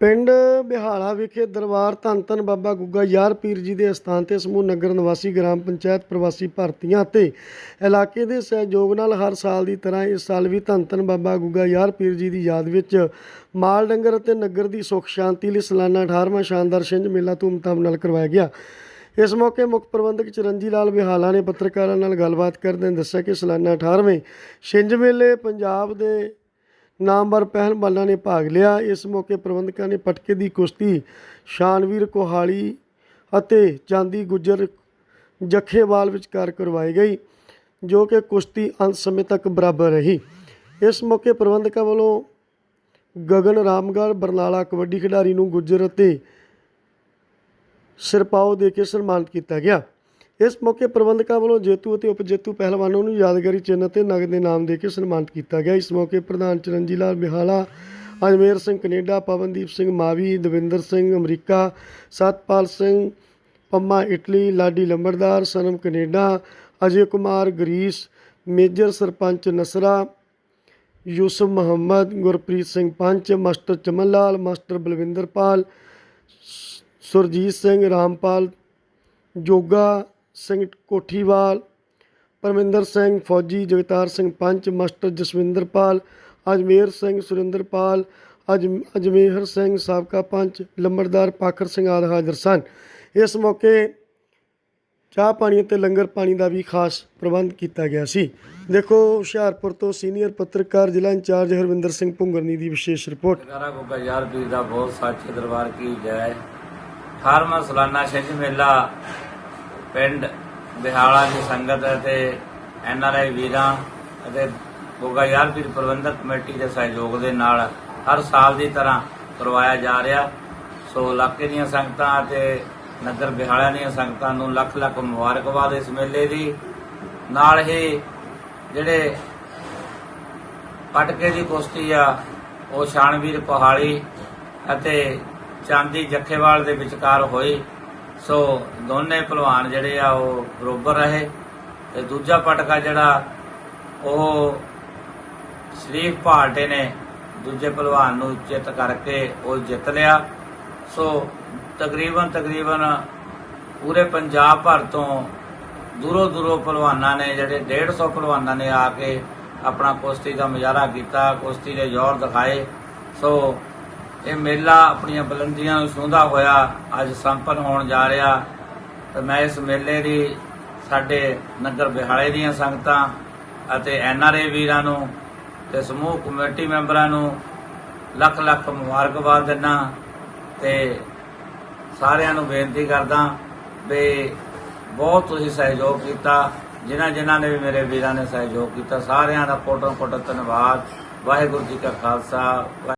ਪਿੰਡ ਬਿਹਾਲਾ ਵਿਖੇ ਦਰਬਾਰ ਧੰਨ ਧੰਨ ਬਾਬਾ ਗੁੱਗਾ ਯਾਰ ਪੀਰ ਜੀ ਦੇ ਅਸਥਾਨ ਤੇ ਸਮੂਹ ਨਗਰ ਨਿਵਾਸੀ ਗ੍ਰਾਮ ਪੰਚਾਇਤ ਪ੍ਰਵਾਸੀ ਭਾਰਤੀਆਂ ਅਤੇ ਇਲਾਕੇ ਦੇ ਸਹਿਯੋਗ ਨਾਲ ਹਰ ਸਾਲ ਦੀ ਤਰ੍ਹਾਂ ਇਸ ਸਾਲ ਵੀ ਧੰਨ ਧੰਨ ਬਾਬਾ ਗੁੱਗਾ ਯਾਰ ਪੀਰ ਜੀ ਦੀ ਯਾਦ ਵਿੱਚ ਮਾਲ ਡੰਗਰ ਅਤੇ ਨਗਰ ਦੀ ਸੁੱਖ ਸ਼ਾਂਤੀ ਲਈ ਸਾਲਾਨਾ 18ਵਾਂ ਸ਼ਾਨਦਾਰ ਛਿੰਝ ਮੇਲਾ ਧੂਮਧਾਮ ਨਾਲ ਕਰਵਾਇਆ ਗਿਆ। ਇਸ ਮੌਕੇ ਮੁੱਖ ਪ੍ਰਬੰਧਕ ਚਰਨਜੀ ਲਾਲ ਬਿਹਾਲਾ ਨੇ ਪੱਤਰਕਾਰਾਂ ਨਾਲ ਗੱਲਬਾਤ ਕਰਦਿਆਂ ਦੱਸਿਆ ਕਿ ਸਾਲਾਨਾ 18ਵੇਂ ਛਿੰਝ ਮੇਲੇ ਪੰਜਾਬ ਦੇ ਨਾਮਵਰ ਪਹਿਲਵਾਨਾਂ ਨੇ ਭਾਗ ਲਿਆ। ਇਸ ਮੌਕੇ ਪ੍ਰਬੰਧਕਾਂ ਨੇ ਪਟਕੇ ਦੀ ਕੁਸ਼ਤੀ, ਸ਼ਾਨਵੀਰ ਕੋਹਾਲੀ ਅਤੇ ਚਾਂਦੀ ਗੁੱਜਰ ਜਖੇਵਾਲ ਵਿਚਕਾਰ ਕਰਵਾਈ ਗਈ, ਜੋ ਕਿ ਕੁਸ਼ਤੀ ਅੰਤ ਸਮੇਂ ਤੱਕ ਬਰਾਬਰ ਰਹੀ। ਇਸ ਮੌਕੇ ਪ੍ਰਬੰਧਕਾਂ ਵੱਲੋਂ ਗਗਨ ਰਾਮਗੜ੍ਹ, ਬਰਨਾਲਾ ਕਬੱਡੀ ਖਿਡਾਰੀ ਨੂੰ ਗੁੱਜਰ ਅਤੇ ਸਿਰਪਾਓ ਦੇ ਕੇ ਸਨਮਾਨਿਤ ਕੀਤਾ ਗਿਆ। ਇਸ ਮੌਕੇ ਪ੍ਰਬੰਧਕਾਂ ਵੱਲੋਂ ਜੇਤੂ ਅਤੇ ਉਪਜੇਤੂ ਪਹਿਲਵਾਨਾਂ ਨੂੰ ਯਾਦਗਾਰੀ ਚਿੰਨ੍ਹ ਅਤੇ ਨਗਦ ਇਨਾਮ ਦੇ ਕੇ ਸਨਮਾਨਿਤ ਕੀਤਾ ਗਿਆ। ਇਸ ਮੌਕੇ ਪ੍ਰਧਾਨ Charanji Lal Bihala Ajmer Singh Canada, Pawandeep Singh Mavi, Davinder Singh America, Satpal Singh Pamma Italy, Ladi ਲੰਬੜਦਾਰ, Sanam Canada, Ajay Kumar, Greece, Major sarpanch Nasra, Yusuf Muhammad, Gurpreet Singh panch, master Chaman Lal master Balwinderpal Surjit Singh, Rampal Joga Singh Kothiwal, Parminder Singh ਫੌਜੀ, Jagtar Singh panch, master Jaswinder Pal, Ajmer Singh Surinderpal ਅਜ, ਅਜਮੇਹਰ ਸਿੰਘ ਸਾਬਕਾ ਪੰਚ, ਲੰਬੜਦਾਰ ਪਾਖਰ ਸਿੰਘ ਆਦਿ ਹਾਜ਼ਰ ਸਨ। ਇਸ ਮੌਕੇ ਚਾਹ ਪਾਣੀ ਅਤੇ ਲੰਗਰ ਪਾਣੀ ਦਾ ਵੀ ਖਾਸ ਪ੍ਰਬੰਧ ਕੀਤਾ ਗਿਆ ਸੀ। ਦੇਖੋ, ਹੁਸ਼ਿਆਰਪੁਰ ਤੋਂ ਸੀਨੀਅਰ ਪੱਤਰਕਾਰ, ਜ਼ਿਲ੍ਹਾ ਇੰਚਾਰਜ ਹਰਵਿੰਦਰ ਸਿੰਘ ਭੁੰਗਰਨੀ ਦੀ ਵਿਸ਼ੇਸ਼ ਰਿਪੋਰਟ। ਸਰਕਾਰਾ ਗੁੱਗਾ ਯਾਰ ਪੀਰ ਦਾ ਬਹੁਤ ਸੱਚੇ ਦਰਬਾਰ ਕੀ ਜੈ। 18ਵਾਂ ਸਾਲਾਨਾ ਛਿੰਝ ਮੇਲਾ ਪਿੰਡ ਬਿਹਾਲਾ ਦੀ ਸੰਗਤ ਅਤੇ ਐਨ ਆਰ ਆਈ ਵੀਰਾਂ ਅਤੇ ਗੋਗਾ ਯਾਰ ਪੀਰ ਪ੍ਰਬੰਧਕ ਕਮੇਟੀ ਦੇ ਸਹਿਯੋਗ ਦੇ ਨਾਲ ਹਰ ਸਾਲ ਦੀ ਤਰ੍ਹਾਂ ਕਰਵਾਇਆ ਜਾ ਰਿਹਾ। ਸੋ ਇਲਾਕੇ ਦੀਆਂ ਸੰਗਤਾਂ ਅਤੇ ਨਗਰ ਬਿਹਾਲਾ ਦੀਆਂ ਸੰਗਤਾਂ ਨੂੰ ਲੱਖ ਲੱਖ ਮੁਬਾਰਕਬਾਦ ਇਸ ਮੇਲੇ ਦੀ। ਨਾਲ ਹੀ ਜਿਹੜੇ ਪਟਕੇ ਦੀ ਕੁਸ਼ਤੀ ਆ, ਉਹ ਸ਼ਾਨਵੀਰ ਪਹਾੜੀ ਅਤੇ ਚਾਂਦੀ ਜੱਖੇਵਾਲ ਦੇ ਵਿਚਕਾਰ ਹੋਈ। ਸੋ ਦੋਨੇ ਪਹਿਲਵਾਨ ਜਿਹੜੇ ਆ ਉਹ ਬਰੋਬਰ ਰਹੇ ਤੇ ਦੂਜਾ ਪਟਕਾ ਜਿਹੜਾ ਉਹ ਸ਼ਰੀਫ ਭਾਟੇ ਨੇ ਦੂਜੇ ਪਹਿਲਵਾਨ ਨੂੰ ਚਿੱਤ ਕਰਕੇ ਉਹ ਜਿੱਤ ਲਿਆ। ਸੋ ਤਕਰੀਬਨ ਤਕਰੀਬਨ ਪੂਰੇ ਪੰਜਾਬ ਭਰ ਤੋਂ ਦੂਰੋਂ ਦੂਰੋਂ ਪਹਿਲਵਾਨਾਂ ਨੇ ਜਿਹੜੇ 150 ਪਹਿਲਵਾਨਾਂ ਨੇ ਆ ਕੇ ਆਪਣਾ ਕੁਸ਼ਤੀ ਦਾ ਮੁਜ਼ਾਹਰਾ ਕੀਤਾ, ਕੁਸ਼ਤੀ ਦੇ ਜ਼ੋਰ ਦਿਖਾਏ। ਸੋ ਇਹ ਮੇਲਾ ਆਪਣੀਆਂ ਬੁਲੰਦੀਆਂ ਨੂੰ ਛੂੰਹਦਾ ਹੋਇਆ ਅੱਜ ਸੰਪੰਨ ਹੋਣ ਜਾ ਰਿਹਾ। ਤੇ ਮੈਂ ਇਸ ਮੇਲੇ ਦੀ ਸਾਡੇ ਨਗਰ ਬਿਹਾਲੇ ਦੀਆਂ ਸੰਗਤਾਂ ਅਤੇ ਐਨ ਆਰ ਆਈ ਵੀਰਾਂ ਨੂੰ ਤੇ ਸਮੂਹ ਕਮੇਟੀ ਮੈਂਬਰਾਂ ਨੂੰ ਲੱਖ ਲੱਖ ਮੁਬਾਰਕਬਾਦ ਦਿੰਦਾ ਤੇ ਸਾਰਿਆਂ ਨੂੰ ਬੇਨਤੀ ਕਰਦਾ ਵੀ ਬਹੁਤ ਤੁਸੀਂ ਸਹਿਯੋਗ ਕੀਤਾ, ਜਿਨ੍ਹਾਂ ਜਿਨ੍ਹਾਂ ਨੇ ਵੀ ਮੇਰੇ ਵੀਰਾਂ ਨੇ ਸਹਿਯੋਗ ਕੀਤਾ, ਸਾਰਿਆਂ ਦਾ ਕੋਟੋਂ ਕੋਟ ਧੰਨਵਾਦ। ਵਾਹਿਗੁਰੂ ਜੀ ਕਾ ਖਾਲਸਾ, ਵਾਹਿ-